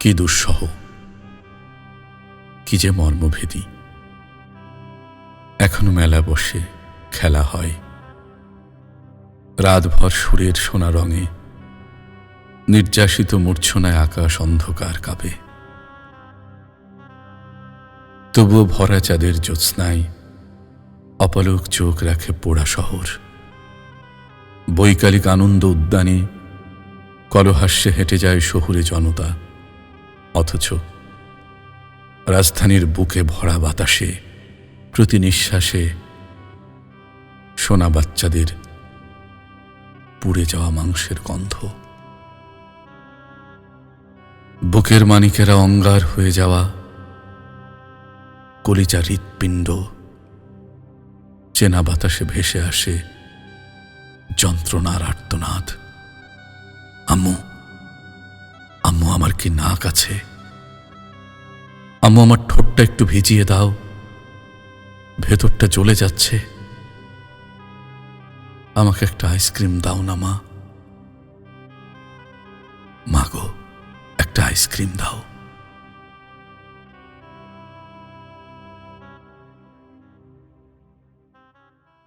কি দুঃসহ, কি যে মর্মভেদী। এখনও মেলা বসে খেলা হয়। রাতভর সুরের সোনা রঙে, নির্যাসিত মূর্ছনায় আকাশ অন্ধকার কাঁপে। তবুও ভরা চাঁদের জ্যোৎস্নায় অপলক চোখ রাখে পোড়া শহর। বৈকালিক আনন্দ উদ্যানে কলহাস্যে হেঁটে যায় শহুরে জনতা। অথচ রাজধানীর বুকে ভরা বাতাসে প্রতি নিঃশ্বাসে সোনা বাচ্চাদের পুড়ে যাওয়া মাংসের গন্ধ। বুকের মানিকেরা অঙ্গার হয়ে যাওয়া কলিজা হৃৎপিণ্ড চেনা বাতাসে ভেসে আসে যন্ত্রণার আর্তনাদ। আমার কি নাক আছে? আম্মু, আমার ঠোঁটটা একটু ভিজিয়ে দাও। ভেতরটা জ্বলে যাচ্ছে। আমাকে একটা আইসক্রিম দাও না, মা। মা গো, একটা আইসক্রিম দাও।